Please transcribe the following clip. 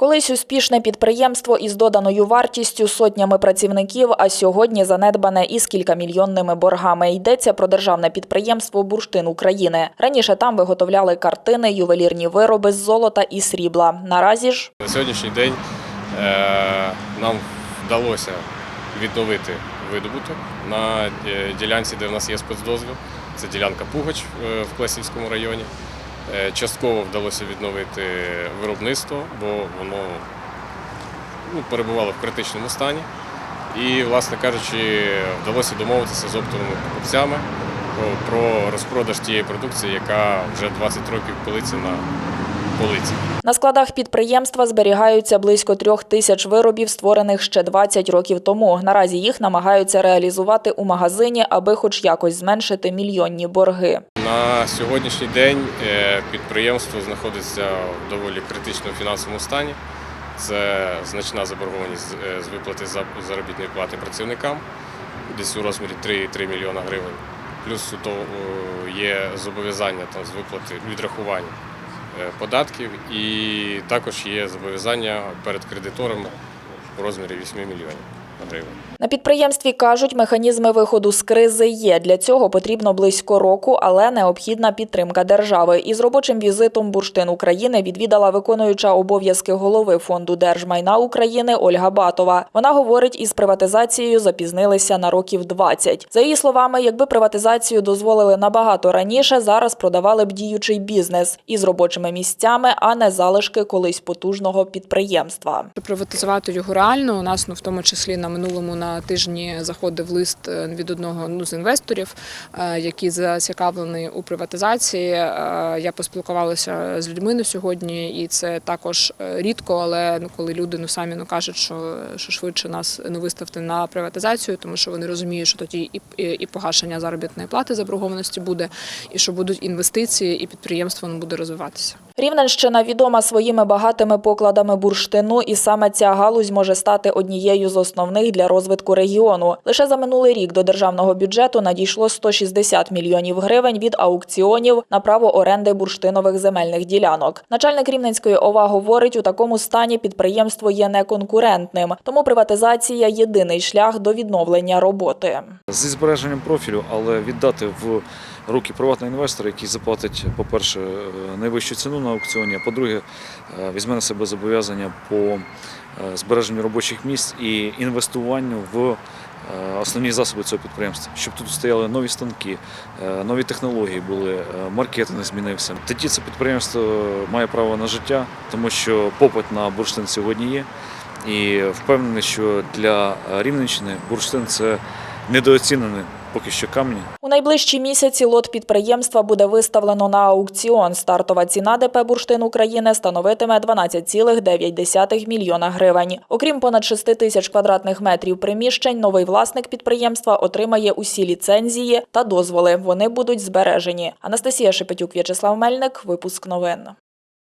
Колись успішне підприємство із доданою вартістю сотнями працівників, а сьогодні занедбане із кількамільйонними боргами. Йдеться про державне підприємство Бурштин України. Раніше там виготовляли картини, ювелірні вироби з золота і срібла. Наразі ж На сьогоднішній день е, нам вдалося відновити видобуток на е, ділянці, де в нас є спецдозвіл. Це ділянка Пугач е, в Клесівському районі. Е, Частково вдалося відновити виробництво, бо воно ну, перебувало в критичному стані. І, власне кажучи, вдалося домовитися з оптовими покупцями про- про розпродаж тієї продукції, яка вже 20 років пилиться на полиці. на складах підприємства зберігаються близько трьох тисяч виробів, створених ще 20 років тому. Наразі їх намагаються реалізувати у магазині, аби хоч якось зменшити мільйонні борги. На сьогоднішній день е, підприємство знаходиться в доволі критичному фінансовому стані. Це значна заборгованість з- е, виплати заробітної плати працівникам, десь у розмірі 3,3 мільйона гривень. Плюс е, є зобов'язання там, з виплати відрахувань е, податків, і також є зобов'язання перед кредиторами у розмірі 8 мільйонів гривень. На підприємстві кажуть, механізми виходу з кризи є. Для цього потрібно близько року, але необхідна підтримка держави. Із робочим візитом Бурштин України відвідала виконуюча обов'язки голови фонду держмайна України Ольга Батова. Вона говорить, із приватизацією запізнилися на років 20. За її словами, якби приватизацію дозволили набагато раніше, зараз продавали б діючий бізнес із робочими місцями, а не залишки колись потужного підприємства. Приватизувати його реально. У нас ну в тому числі на минулому на тижні заходив лист е, від одного ну, з інвесторів, е, який зацікавлений у приватизації. Е, Я поспілкувалася з людьми на сьогодні, і це також рідко, але ну коли люди ну самі ну кажуть, що, що швидше нас ну виставте на приватизацію, тому що вони розуміють, що тоді і, і, і погашення заробітної плати заборгованості буде, і що будуть інвестиції, і підприємство ну, буде розвиватися. Рівненщина відома своїми багатими покладами бурштину, і саме ця галузь може стати однією з основних для розвитку регіону. Лише за минулий рік до державного бюджету надійшло 160 мільйонів гривень від аукціонів на право оренди бурштинових земельних ділянок. Начальник Рівненської ОВА говорить, у такому стані підприємство є неконкурентним, тому приватизація єдиний шлях до відновлення роботи. зі збереженням профілю, але віддати в руки приватного інвестора, який заплатить, по-перше, е, найвищу ціну на аукціоні, а по-друге, е, візьме на себе зобов'язання по е, збереженню робочих місць і інвестуванню в основні засоби цього підприємства, щоб тут стояли нові станки, нові технології були, маркетинг змінився. Тоді це підприємство має право на життя, тому що попит на бурштин сьогодні є. І впевнений, що для Рівненщини бурштин це недооцінений поки що камінь. У найближчі місяці лот підприємства буде виставлено на аукціон. Стартова ціна ДП «Бурштин України» становитиме 12,9 мільйона гривень. Окрім понад 6 тисяч квадратних метрів приміщень, новий власник підприємства отримає усі ліцензії та дозволи. Вони будуть збережені. Анастасія Шепетюк, В'ячеслав Мельник. Випуск новин.